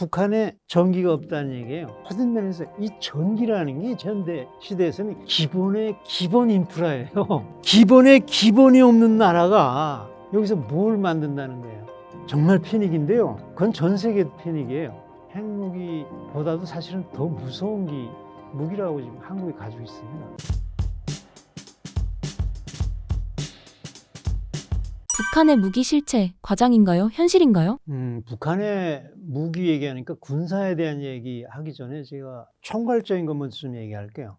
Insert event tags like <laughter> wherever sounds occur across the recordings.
북한에 전기가 없다는 얘기예요. 모든 면에서 이 전기라는 게 현대 시대에서는 기본의 기본 인프라예요. <laughs> 기본의 기본이 없는 나라가 여기서 뭘 만든다는 거예요. 정말 패닉인데요. 그건 전 세계 패닉이에요. 핵무기보다도 사실은 더 무서운 기 무기라고 지금 한국이 가지고 있습니다. 북한의 무기 실체 과장인가요? 현실인가요? 음, 북한의 무기 얘기하니까 군사에 대한 얘기 하기 전에 제가 총괄적인 것 먼저 좀 얘기할게요.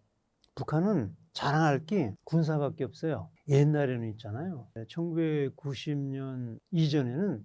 북한은 자랑할 게 군사밖에 없어요. 옛날에는 있잖아요. 1990년 이전에는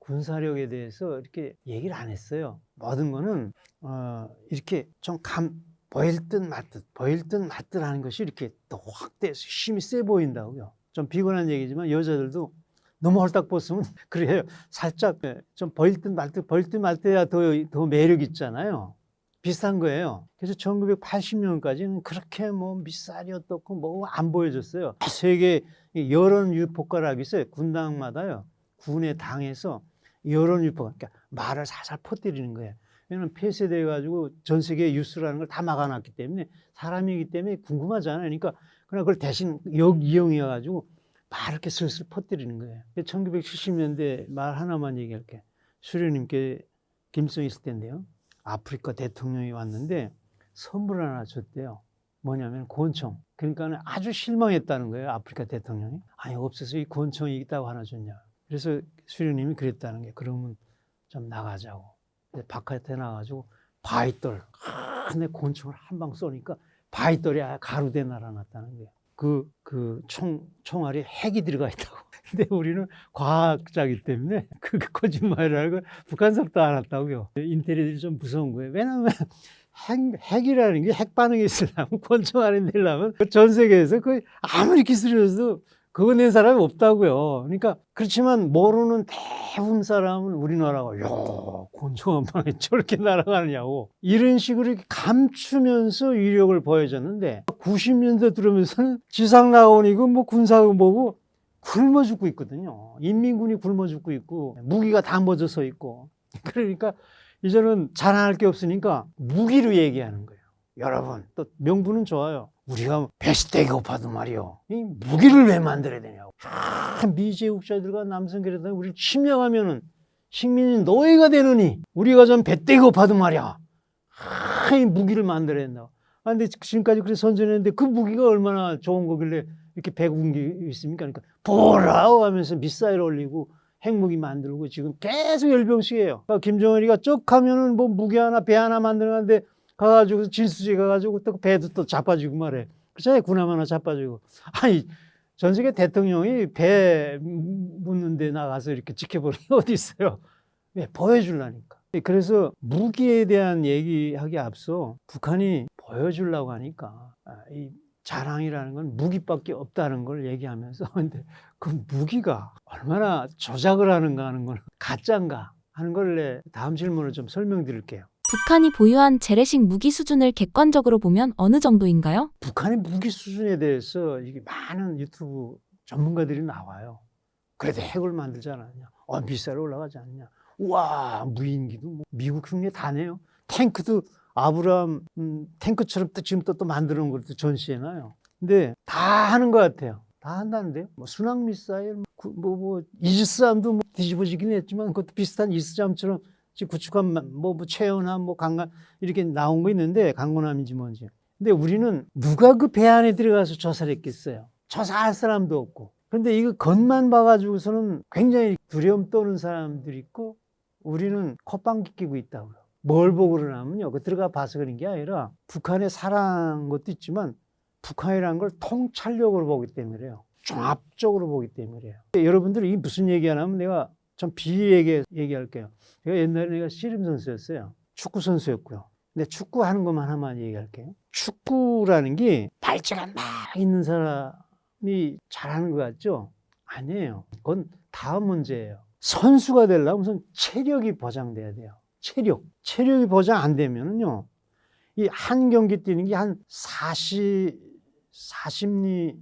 군사력에 대해서 이렇게 얘기를 안 했어요. 모든 거는 어, 이렇게 좀 감, 보일 듯 말듯, 보일 듯 말듯 하는 것이 이렇게 또 확대해서 힘이 세 보인다고요. 좀 비관한 얘기지만 여자들도 너무 헐딱 벗으면 <laughs> 그래요. 살짝 예, 좀 보일 듯 말 듯, 보일 듯말 듯야 더, 더 매력 있잖아요. 비슷한 거예요. 그래서 1980년까지는 그렇게 뭐 미사일이 어떻고 뭐 안 보여줬어요. 세계 여론 유포가락이 있어요. 군당마다요. 군의 당에서 여론 유포가, 그러니까 말을 살살 퍼뜨리는 거예요. 왜냐면 폐쇄돼 가지고 전 세계 뉴스라는 걸 다 막아놨기 때문에 사람이기 때문에 궁금하잖아요. 그러니까 그냥 그걸 대신 역 이용해 가지고 말 이렇게 슬슬 퍼뜨리는 거예요. 1970년대 말 하나만 얘기할게. 수련님께 김성 있을 때인데요. 아프리카 대통령이 왔는데 선물 하나 줬대요. 뭐냐면 권총. 그러니까 아주 실망했다는 거예요. 아프리카 대통령이. 아니 없어서 이 권총이 있다고 하나 줬냐. 그래서 수련님이 그랬다는 게 그러면 좀 나가자고. 바깥에 나가지고 바위돌. 근데 권총을 한 방 쏘니까 바위돌이 가루대 날아났다는 거예요. 그, 그 총, 총알이 핵이 들어가 있다고. <laughs> 근데 우리는 과학자이기 때문에 그 거짓말이라는 걸 북한서부터 알았다고요. 인테리들이 좀 무서운 거예요. 왜냐하면 핵, 핵이라는 게 핵 반응이 있으려면 권총 안에 내려면 전 세계에서 그 아무리 기술이어도 그거 낸 사람이 없다고요. 그러니까 그렇지만 모르는 대부분 사람은 우리나라가 야 권총 한 방에 저렇게 날아가느냐고 이런 식으로 감추면서 위력을 보여줬는데 90년대 들어오면서는 지상 라온이고 뭐 군사고 뭐고 굶어 죽고 있거든요. 인민군이 굶어 죽고 있고 무기가 다 멎어서 있고 <laughs> 그러니까 이제는 자랑할 게 없으니까 무기로 얘기하는 거예요. 여러분 또 명분은 좋아요. 우리가 배시대기 고파도 말이요. 이 무기를 왜 만들어야 되냐고. 아, 미제국자들과 남성계래들 우리 침략하면은 식민이 노예가 되느니 우리가 좀 배대기 고파도 말이야. 아, 이 무기를 만들어야 된다고. 아, 근데 지금까지 그렇게 선전했는데 그 무기가 얼마나 좋은 거길래 이렇게 배국이 있습니까? 그러니까 보라고 하면서 미사일 올리고 핵무기 만들고 지금 계속 열병식이에요. 그러니까 김정은이가 쩍 하면은 뭐 무기 하나 배 하나 만들었는데 가가지고 진수지 가가지고 또 배도 또 자빠지고 말해. 그렇잖아요. 군함 하나 자빠지고. 아니 전 세계 대통령이 배 묻는 데 나가서 이렇게 지켜보는 게 어디 있어요. 왜 보여주려니까. 그래서 무기에 대한 얘기하기 앞서 북한이 보여주려고 하니까 아, 이 자랑이라는 건 무기밖에 없다는 걸 얘기하면서 <laughs> 근데 그 무기가 얼마나 조작을 하는가 하는 건 가짜인가 하는 걸 내 다음 질문을 좀 설명드릴게요. 북한이 보유한 재래식 무기 수준을 객관적으로 보면 어느 정도인가요? 북한의 무기 수준에 대해서 이게 많은 유튜브 전문가들이 나와요. 그래도 핵을 만들지 않았냐? 어, 미사일 올라가지 않냐? 우와, 무인기도 뭐 미국 흉내 다 내요. 탱크도 아브람 음, 탱크처럼 또 지금 또, 또 만드는 것도 전시해놔요. 근데 다 하는 것 같아요. 다 한다는데요. 뭐 순항 미사일, 뭐, 뭐, 뭐 이지스함도 뭐 뒤집어지긴 했지만 그것도 비슷한 이스잠처럼 지금 구축한 뭐, 뭐 최연함, 뭐 강간 이렇게 나온 거 있는데 강건함인지 뭔지. 근데 우리는 누가 그 배 안에 들어가서 조사를 했겠어요. 조사할 사람도 없고. 근데 이거 겉만 봐가지고서는 굉장히 두려움 떠는 사람들이 있고 우리는 콧방귀 끼고 있다고요. 뭘 보고 그러냐면요. 그 들어가 봐서 그런 게 아니라 북한의 사랑 것도 있지만 북한이라는 걸 통찰력으로 보기 때문에요. 종합적으로 보기 때문에요. 여러분들이 무슨 얘기 하냐면 내가 좀 비얘기 얘기할게요. 제가 옛날에 내가 씨름 선수였어요. 축구 선수였고요. 근데 축구 하는 것만 하나만 얘기할게요. 축구라는 게 발재가 막 있는 사람이 잘하는 것 같죠? 아니에요. 그건 다음 문제예요. 선수가 되려면 우선 체력이 보장돼야 돼요. 체력. 체력이 보장 안 되면은요. 이 한 경기 뛰는 게 한 40, 40리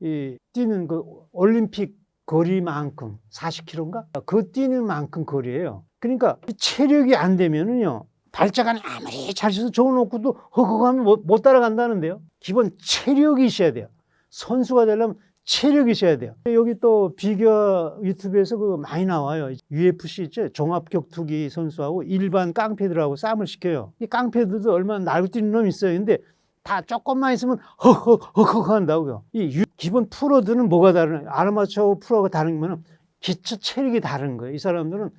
이 뛰는 그 올림픽 거리만큼 40km인가? 그 뛰는 만큼 거리예요. 그러니까 이 체력이 안 되면은요. 발자간이 아무리 잘 써서 적어놓고도 허허하면 못, 못 따라간다는데요. 기본 체력이 있어야 돼요. 선수가 되려면 체력이 있어야 돼요. 여기 또 비교 유튜브에서 그 많이 나와요. UFC 있죠? 종합격투기 선수하고 일반 깡패들하고 싸움을 시켜요. 이 깡패들도 얼마나 날고 뛰는 놈이 있어요. 근데 다 조금만 있으면 허허 한다고요. 이 유- 기본 프로들은 뭐가 다르냐? 아르마처 프로가 다른 거는 기초 체력이 다른 거예요. 이 사람들은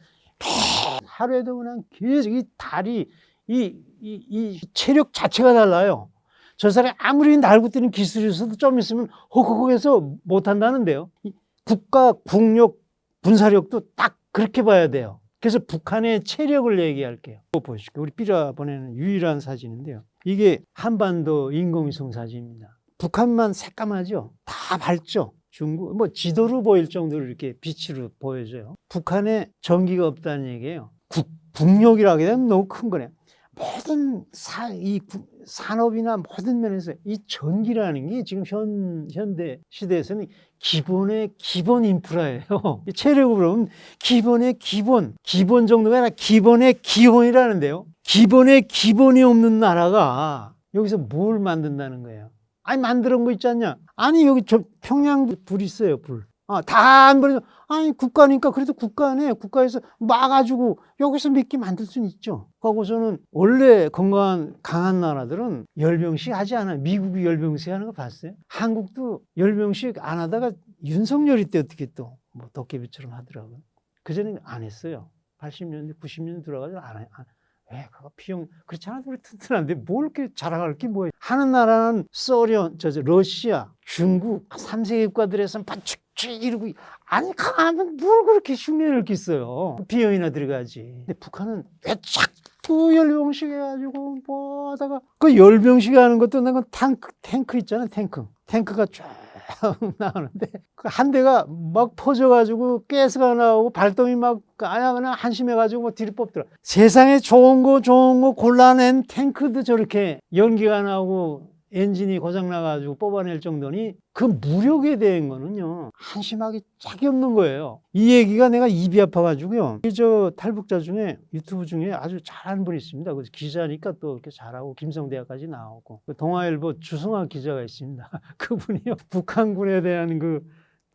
하루에도 그냥 계속 이 다리 이, 이, 이 체력 자체가 달라요. 저 사람이 아무리 날고 뛰는 기술이 있어도 좀 있으면 호호호해서 못한다는데요. 이 국가 국력 군사력도 딱 그렇게 봐야 돼요. 그래서 북한의 체력을 얘기할게요. 보시고 우리 삐라 보내는 유일한 사진인데요. 이게 한반도 인공위성 사진입니다. 북한만 새까마죠. 다 밝죠. 중국 뭐 지도로 보일 정도로 이렇게 빛으로 보여져요. 북한에 전기가 없다는 얘기예요. 국, 국력이라고 하면 너무 큰 거네요. 모든 사, 이 구- 산업이나 모든 면에서 이 전기라는 게 지금 현, 현대 시대에서는 기본의 기본 인프라예요. <laughs> 이 체력으로 보면 기본의 기본, 기본 정도가 아니라 기본의 기본이라는데요. 기본의 기본이 없는 나라가 여기서 뭘 만든다는 거예요. 아니, 만들은 거 있지 않냐? 아니, 여기 저 평양 불 있어요, 불. 아, 다안 버려. 아니, 국가니까 그래도 국가네. 국가에서 막아주고 여기서 몇개 만들 수는 있죠. 거기서는 원래 건강한 강한 나라들은 열병식 하지 않아요. 미국이 열병식 하는 거 봤어요? 한국도 열병식 안 하다가 윤석열이 때 어떻게 또 뭐 도깨비처럼 하더라고요. 그전에 안 했어요. 80년대, 90년대 들어가서 안 해. 안- 왜 그거 비용 그렇지 않아도 우리 튼튼한데 뭘 이렇게 자랑할 게 뭐예요? 하는 나라는 소련, 저, 저 러시아, 중국, 삼세계 국가들에서는 반칙칙 이러고 아니 강하면 뭘 그렇게 흉내를 끼어요? 비용이나 들어가지. 근데 북한은 왜 자꾸 열병식 해가지고 뭐 하다가 그 열병식 하는 것도 내가 탱크 탱크 있잖아 탱크 탱크가 쫙 <laughs> 나오는데 그 한 대가 막 퍼져가지고 가스가 나오고 발동이 막 아야 그냥 한심해가지고 뭐 뒤로 뽑더라. 세상에 좋은 거 좋은 거 골라낸 탱크도 저렇게 연기가 나오고 엔진이 고장 나가지고 뽑아낼 정도니 그 무력에 대한 거는요 한심하기 짝이 없는 거예요. 이 얘기가 내가 입이 아파가지고요. 이저 탈북자 중에 유튜브 중에 아주 잘하는 분이 있습니다. 그 기자니까 또 이렇게 잘하고 김성대학까지 나오고 그 동아일보 주승환 기자가 있습니다. <laughs> 그분이요 북한군에 대한 그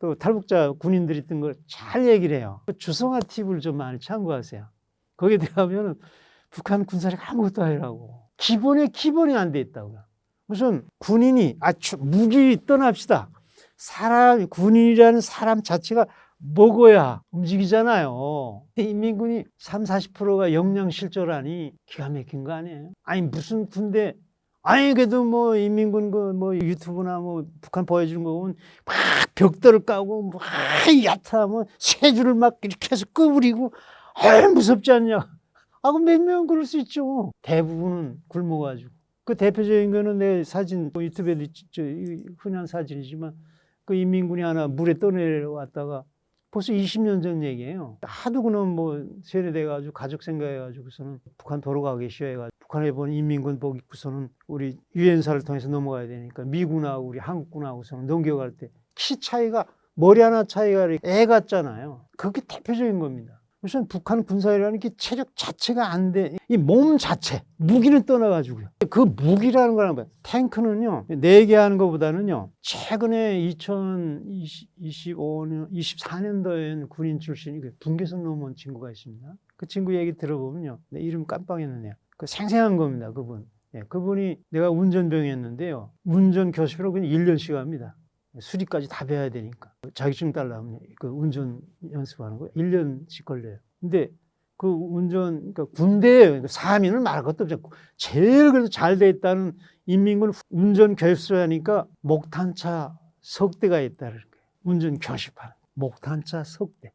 또 탈북자 군인들이 뜬 걸 잘 얘기를 해요. 그 주성아 TV를 좀 많이 참고하세요. 거기에 들어가면은 북한 군사력 아무것도 아니라고. 기본에 기본이 안 돼 있다고요. 무슨 군인이, 아, 추- 무기 떠납시다. 사람, 군인이라는 사람 자체가 먹어야 움직이잖아요. 인민군이 3, 40%가 역량 실조라니 기가 막힌 거 아니에요? 아니, 무슨 군대, 아니, 그래도 뭐 인민군 그 뭐 유튜브나 뭐 북한 보여주는 거 보면 막 벽돌을 까고 막 야타하면 세 줄을 막 이렇게 해서 끄부리고 아 무섭지 않냐? 아, 그럼 몇명 그럴 수 있죠. 대부분은 굶어가지고. 그 대표적인 거는 내 사진, 뭐 유튜브에도 흔한 사진이지만 그 인민군이 하나 물에 떠내려왔다가 벌써 20년 전 얘기예요. 하도 그놈 뭐 세뇌돼가지고 가족 생각해가지고서는 북한 돌아가기 싫어해가지고 북한에 본 인민군 복 입고서는 우리 유엔사를 통해서 넘어가야 되니까 미군하고 우리 한국군하고서는 넘겨갈 때 키 차이가 머리 하나 차이가 애 같잖아요. 그게 대표적인 겁니다. 우선 북한 군사이라는 게 체력 자체가 안 돼. 이 몸 자체, 무기는 떠나가지고요. 그 무기라는 거는 뭐야? 탱크는요, 네 개 하는 것보다는요, 최근에 2025년, 24년도에는 군인 출신이 그 분계선 넘어온 친구가 있습니다. 그 친구 얘기 들어보면요, 내 이름 깜빡했는데요. 그 생생한 겁니다, 그분. 예, 그분이 내가 운전병이었는데요. 운전 교습으로 그냥 1년씩 합니다. 수리까지 다 배워야 되니까. 자격증 달라면 그 운전 연습하는 거 1년씩 걸려요. 근데 그 운전, 그러니까 군대에 그러니까 사민을 말할 것도 없죠. 제일 그래도 잘 돼 있다는 인민군 운전 교습을 하니까 목탄차 석대가 있다는 거예요. 운전 교습하는 목탄차 석대.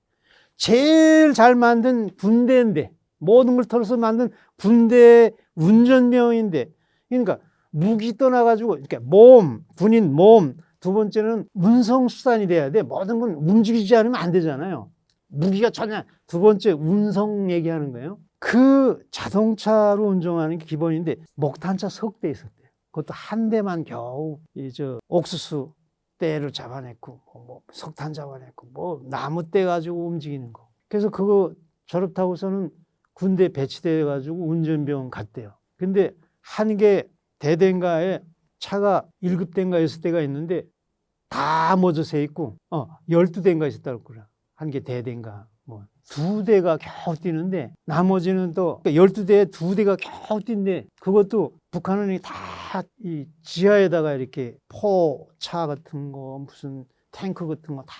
제일 잘 만든 군대인데 모든 걸 털어서 만든 군대 운전병인데 그러니까 무기 떠나가지고 이렇게 몸 군인 몸 두 번째는 운송 수단이 돼야 돼. 모든 건 움직이지 않으면 안 되잖아요. 무기가 전혀 두 번째 운송 얘기하는 거예요. 그 자동차로 운전하는 게 기본인데 목탄차 석 대 있었대요. 그것도 한 대만 겨우 이 저 옥수수 떼를 잡아냈고 뭐, 뭐 석탄 잡아냈고 뭐 나무 떼 가지고 움직이는 거. 그래서 그거 졸업하고서는 군대 배치돼 가지고 운전병원 갔대요. 근데 한 개 대대인가에 차가 1급대인가 6대가 있는데 다세 있고 어 12대인가 있었다고 그래. 한 개 대대인가 뭐 두 대가 겨우 뛰는데 나머지는 또 12대에 두 대가 겨우 뛴데 그것도 북한은 다이 지하에다가 이렇게 포차 같은 거 무슨 탱크 같은 거 다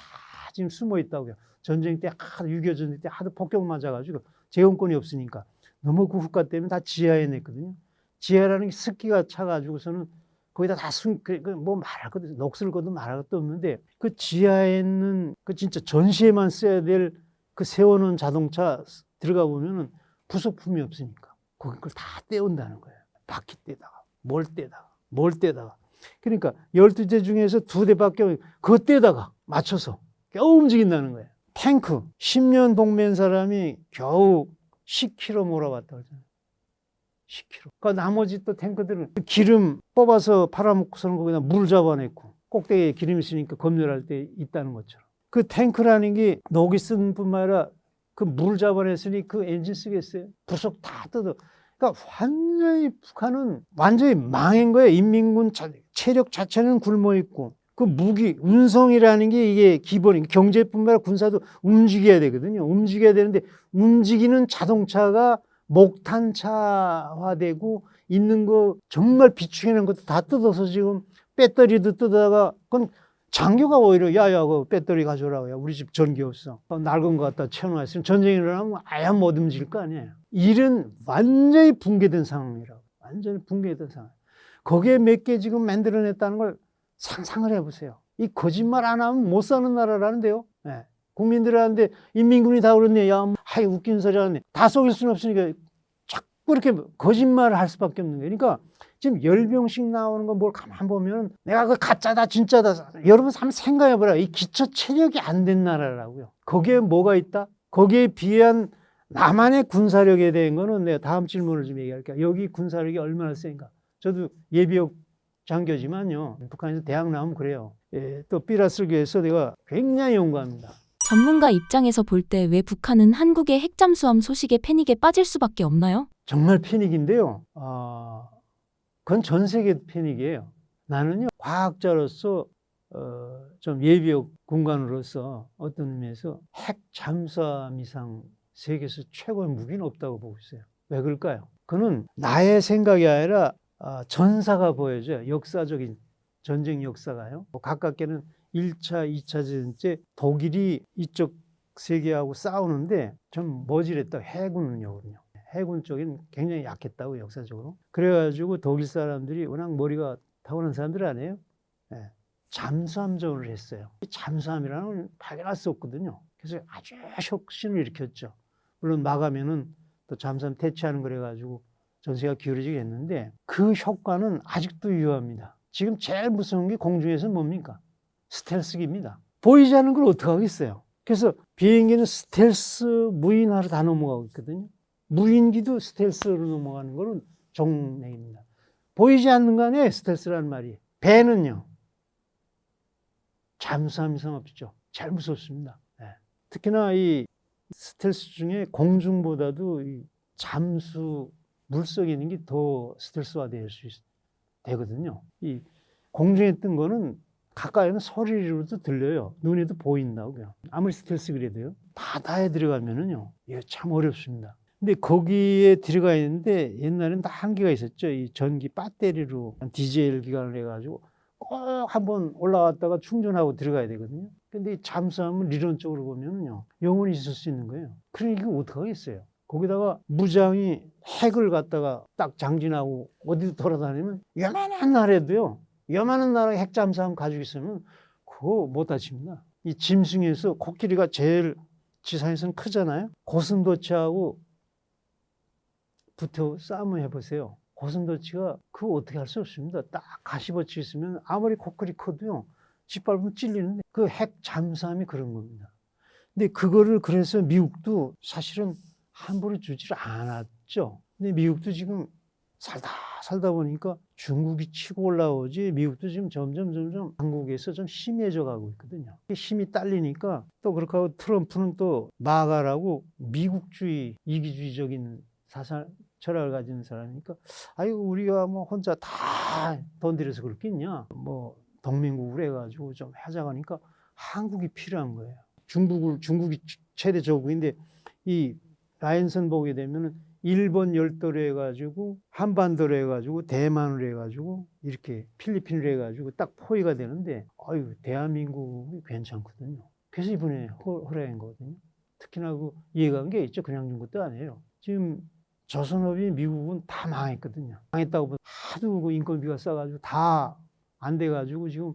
지금 숨어 있다고요. 전쟁 때 하도 6.25 전쟁 때 하도 폭격 맞아가지고 재원권이 없으니까 너무 그 후과 때문에 다 지하에 냈거든요. 지하라는 게 습기가 차가지고서는 거기다 다 숨, 그, 그, 뭐 말할 것도, 녹슬 것도 말할 것도 없는데 그 지하에 있는 그 진짜 전시에만 써야 될 그 세워놓은 자동차 들어가 보면은 부속품이 없으니까 거기 걸다 떼온다는 거예요. 바퀴 떼다가, 뭘 떼다가, 뭘 떼다가. 그러니까 12대 중에서 두 대밖에 없 그거 떼다가 맞춰서 겨우 움직인다는 거예요. 탱크 10년 동맹 사람이 겨우 10km 몰아봤다 그러잖아요. 10km. 그 나머지 또 탱크들은 기름 뽑아서 팔아먹고서는 거기다 물 잡아냈고 꼭대기에 기름 있으니까 검열할 때 있다는 것처럼. 그 탱크라는 게 녹이 쓴 뿐만 아니라 그 물 잡아냈으니 그 엔진 쓰겠어요? 부속 다 뜯어. 그러니까 완전히 북한은 완전히 망한 거예요. 인민군 자- 체력 자체는 굶어 있고 그 무기 운송이라는 게 이게 기본이 경제뿐만 아니라 군사도 움직여야 되거든요. 움직여야 되는데 움직이는 자동차가 목탄차화되고 있는 거 정말 비추기는 것도 다 뜯어서 지금 배터리도 뜯다가 그건 장교가 오히려 야야 그 배터리 가져오라고 야 우리 집 전기 없어 어, 낡은 거 갖다 채워놨으면 전쟁이 일어나면 아예 못 움직일 거 아니에요. 일은 완전히 붕괴된 상황이라고. 완전히 붕괴된 상황. 거기에 몇 개 지금 만들어냈다는 걸 상상을 해보세요. 이 거짓말 안 하면 못 사는 나라라는데요. 예. 국민들한테 인민군이 다 그렇네. 야 하이 웃긴 소리 하네 다 속일 수는 없으니까 자꾸 이렇게 거짓말을 할 수밖에 없는 거예요. 그러니까 지금 열병씩 나오는 거뭘 가만 보면 내가 그 가짜다 진짜다. 여러분 한번 생각해 보라. 이 기초 체력이 안 된 나라라고요. 거기에 뭐가 있다? 거기에 비한 남한의 군사력에 대한 거는 내가 다음 질문을 좀 얘기할게요. 여기 군사력이 얼마나 센가? 저도 예비역 장교지만요. 북한에서 대학 나오면 그래요. 예, 또 위해서 내가 굉장히 용감합니다 전문가 입장에서 볼 때 왜 북한은 한국의 핵잠수함 소식에 패닉에 빠질 수밖에 없나요? 정말 패닉인데요. 아, 그건 전 세계 패닉이에요. 나는요, 과학자로서, 어, 좀 예비역 군관으로서 어떤 의미에서 핵 잠수함 이상 세계에서 최고의 무기는 없다고 보고 있어요. 왜 그럴까요? 그는 나의 생각이 아니라 아, 전사가 보여져요. 역사적인 전쟁 역사가요. 뭐 가깝게는 1차, 2차 전쟁 때 독일이 이쪽 세계하고 싸우는데 좀 머지랬다. 해군은요. 해군 쪽은 굉장히 약했다고 역사적으로. 그래가지고 독일 사람들이 워낙 머리가 타고난 사람들 아니에요. 예. 잠수함전을 했어요. 이 잠수함이라는 건 발견할 수 없거든요. 그래서 아주 혁신을 일으켰죠. 물론 마감에는 또 잠수함 퇴치하는 거래가지고 전세가 기울어지게 했는데 그 효과는 아직도 유효합니다. 지금 제일 무서운 게 공중에서 뭡니까? 스텔스기입니다. 보이지 않는 걸 어떻게 하겠어요? 그래서 비행기는 스텔스 무인화로 다 넘어가고 있거든요. 무인기도 스텔스로 넘어가는 거는 종례입니다. 보이지 않는 거 아니에요, 스텔스라는 말이. 배는요, 잠수함 이상 없죠. 제일 무섭습니다. 예. 특히나 이 스텔스 중에 공중보다도 이 잠수, 물속에 있는 게 더 스텔스화 될 수 되거든요. 이 공중에 뜬 거는 가까이는 소리로도 들려요. 눈에도 보인다고요. 아무리 스텔스 그래도요. 바다에 들어가면은요. 이거 참 어렵습니다. 근데 거기에 들어가 있는데 옛날엔 다 한계가 있었죠. 이 전기 배터리로 디젤 기관을 해가지고 꼭 한번 올라갔다가 충전하고 들어가야 되거든요. 근데 이 잠수함은理論적으로 보면은요. 영원히 있을 수 있는 거예요. 그러니까 어떡하겠어요. 거기다가 무장이 핵을 갖다가 딱 장진하고 어디도 돌아다니면 요만한 나라에도요. 요만한 나라에 핵잠수함 가지고 있으면 그거 못 다칩니다. 이 짐승에서 코끼리가 제일 지상에서는 크잖아요. 고슴도치하고 붙어 싸움을 해보세요. 고슴도치가 그거 어떻게 할 수 없습니다. 딱 가시버치 있으면 아무리 코끼리 커도요. 짓밟으면 찔리는데 그 핵 잠수함이 그런 겁니다. 근데 그거를 그래서 미국도 사실은 함부로 주지를 않았죠. 근데 미국도 지금 살다 살다 보니까 중국이 치고 올라오지 미국도 지금 점점 점점 한국에서 좀 심해져 가고 있거든요. 힘이 딸리니까 또 그렇게 하고 트럼프는 또 마가라고 미국주의 이기주의적인 사상 철학을 가지는 사람이니까 아유 우리가 뭐 혼자 다 돈 들여서 그렇겠냐 뭐 동맹국을 해가지고 좀 하자가니까 한국이 필요한 거예요. 중국을 중국이 최대 저국인데 이 라인선 보게 되면은 일본 열도로 해가지고 한반도로 해가지고 대만으로 해가지고 이렇게 필리핀으로 해가지고 딱 포위가 되는데 아유 대한민국이 괜찮거든요. 그래서 이번에 허- 허락한 거거든요. 특히나 그 이해간 게 있죠. 그냥 준 것도 아니에요. 지금 조선업이 미국은 다 망했거든요. 망했다고 보면 하도 그 인건비가 싸가지고 다 안 돼가지고 지금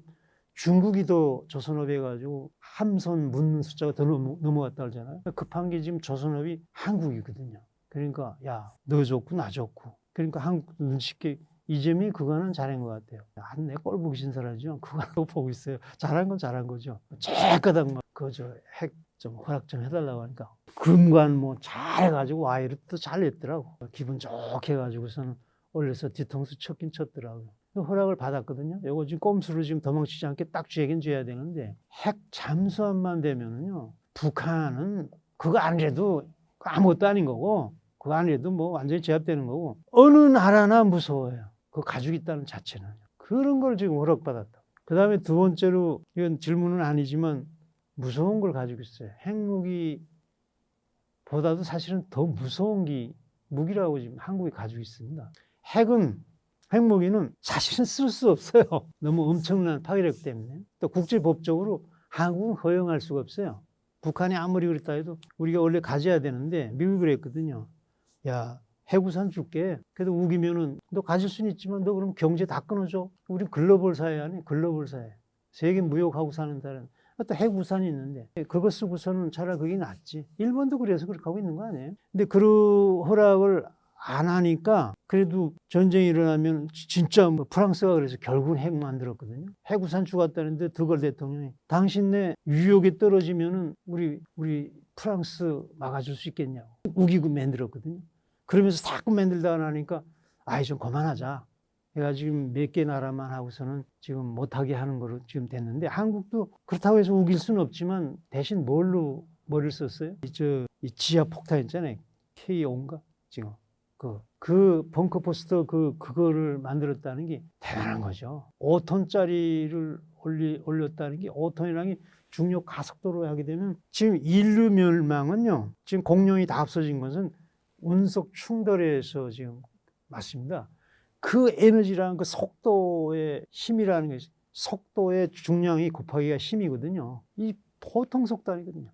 중국이 더 조선업에 가지고 함선 묻는 숫자가 더 넘어, 넘어갔다 그러잖아요. 급한 게 지금 조선업이 한국이거든요. 그러니까 야 너 좋고 나 좋고 그러니까 한국 눈치게 이재명이 그거는 잘한 것 같아요. 한내 꼴 보기 신사라죠. 그거 <laughs> 보고 있어요. 잘한 건 잘한 거죠. 째까닥 막 그저 핵 좀 허락 좀 해달라고 하니까 금관 뭐 잘해가지고 와이를 또 잘 냈더라고. 기분 좋게 해가지고서는 올려서 뒤통수 쳤긴 쳤더라고요. 허락을 받았거든요. 요거 지금 꼼수로 지금 도망치지 않게 딱 쥐에겐 쥐어야 되는데 핵 잠수함만 되면은요. 북한은 그거 아니래도 아무것도 아닌 거고 그거 아니래도 뭐 완전히 제압되는 거고 어느 나라나 무서워요. 그 가지고 있다는 자체는 그런 걸 지금 허락받았다. 그 다음에 두 번째로 이건 질문은 아니지만 무서운 걸 가지고 있어요. 핵무기 보다도 사실은 더 무서운 기 무기라고 지금 한국이 가지고 있습니다. 핵은 핵무기는 사실은 쓸 수 없어요. <laughs> 너무 엄청난 파괴력 때문에. 또 국제법적으로 한국은 허용할 수가 없어요. 북한이 아무리 그랬다 해도 우리가 원래 가져야 되는데 미국이 그랬거든요. 야, 해구산 줄게. 그래도 우기면은 너 가질 수는 있지만 너 그럼 경제 다 끊어줘. 우리 글로벌 사회 아니 글로벌 사회. 세계 무역하고 사는 데는 또 해구산이 있는데 그거 쓰고서는 차라리 그게 낫지. 일본도 그래서 그렇게 하고 있는 거 아니에요? 근데 그 허락을 안 하니까 그래도 전쟁이 일어나면 지- 진짜 뭐 프랑스가 그래서 결국은 핵 만들었거든요. 해구산 죽었다는데 드걸 대통령이 당신네 유혹에 떨어지면은 우리 우리 프랑스 막아줄 수 있겠냐고 우기고 만들었거든요. 그러면서 자꾸 만들다가 나니까 아이 좀 그만하자. 내가 지금 몇 개 나라만 하고서는 지금 못하게 하는 거로 지금 됐는데 한국도 그렇다고 해서 우길 수는 없지만 대신 뭘로 머리를 썼어요? 이 지하 폭탄 있잖아요. K5인가 지금 그, 그 벙커 포스터 그, 그거를 만들었다는 게 대단한 거죠. 5톤짜리를 올리, 올렸다는 게 5톤이라는 게 중력 가속도로 하게 되면 지금 인류 멸망은요, 지금 공룡이 다 없어진 것은 운석 충돌에서 지금 맞습니다. 그 에너지라는 그 속도의 힘이라는 것이 속도의 중량이 곱하기가 힘이거든요. 이 보통 속도 아니거든요.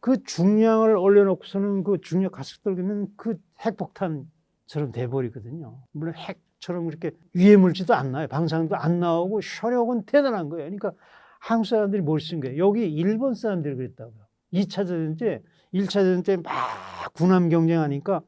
그 중량을 올려놓고서는 그 중력 가속도를 그러면 그 핵폭탄처럼 돼버리거든요. 물론 핵처럼 그렇게 위해 물지도 안 나요. 방사능도 안 나오고 효력은 대단한 거예요. 그러니까 한국 사람들이 뭘 쓴 거예요. 여기 일본 사람들이 그랬다고요. 2차 대전 때, 1차 대전 때 막 군함 경쟁하니까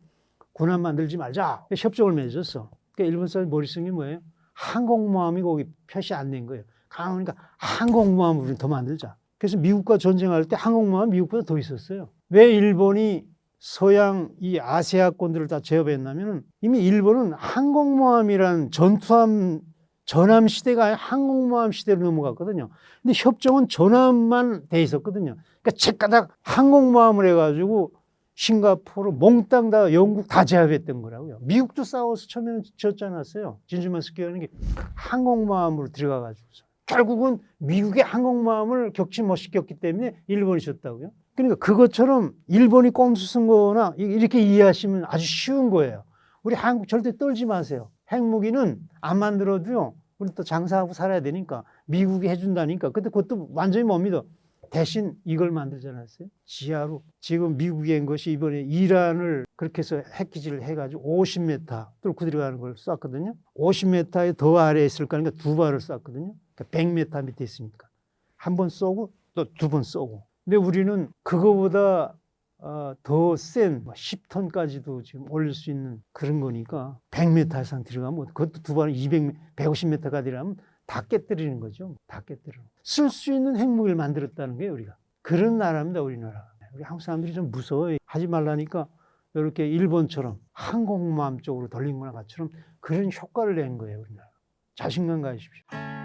군함 만들지 말자. 협정을 맺었어. 그러니까 일본 사람이 게 뭐예요? 항공모함이 거기 표시 안된 거예요. 그러니까 항공모함을 더 만들자. 그래서 미국과 전쟁할 때 항공모함 미국보다 더 있었어요. 왜 일본이 서양 이 아시아권들을 다 제압했냐면은 이미 일본은 항공모함이란 전투함 전함 시대가 항공모함 시대로 넘어갔거든요. 근데 협정은 전함만 돼 있었거든요. 그러니까 책가닥 항공모함을 해가지고 싱가포르 몽땅 다 영국 다 제압했던 거라고요. 미국도 싸워서 처음에는 졌지 않았어요. 진주만스키 하는 게 항공모함으로 들어가가지고서. 결국은 미국의 항공모함을 격치 못 시켰기 때문에 일본이 졌다고요. 그러니까 그것처럼 일본이 꼼수 쓴 거나 이- 이렇게 이해하시면 아주 쉬운 거예요. 우리 한국 절대 떨지 마세요. 핵무기는 안 만들어도요. 우리 또 장사하고 살아야 되니까 미국이 해준다니까. 근데 그것도 완전히 못 믿어. 대신 이걸 만들지 않았어요? 지하로. 지금 미국이 한 것이 이번에 이란을 그렇게 해서 핵기지를 해가지고 50m 뚫고 들어가는 걸 쐈거든요. 50m에 더 아래에 있을 거니까 두 발을 쐈거든요. 그러니까 100m 밑에 있으니까. 한 번 쏘고 또 두 번 쏘고. 근데 우리는 그거보다 어, 더센 10톤까지도 지금 올릴 수 있는 그런 거니까 100m 이상 들어가면 그것도 두 발은 200, 150m가 들어가면 다 깨뜨리는 거죠. 다 깨뜨려. 쓸수 있는 핵무기를 만들었다는 거예요, 우리가. 그런 나라입니다, 우리나라. 우리 한국 사람들이 좀 무서워요. 하지 말라니까 이렇게 일본처럼 항공모함 쪽으로 돌린 거나 같처럼 그런 효과를 낸 거예요, 우리나라. 자신감 가지십시오.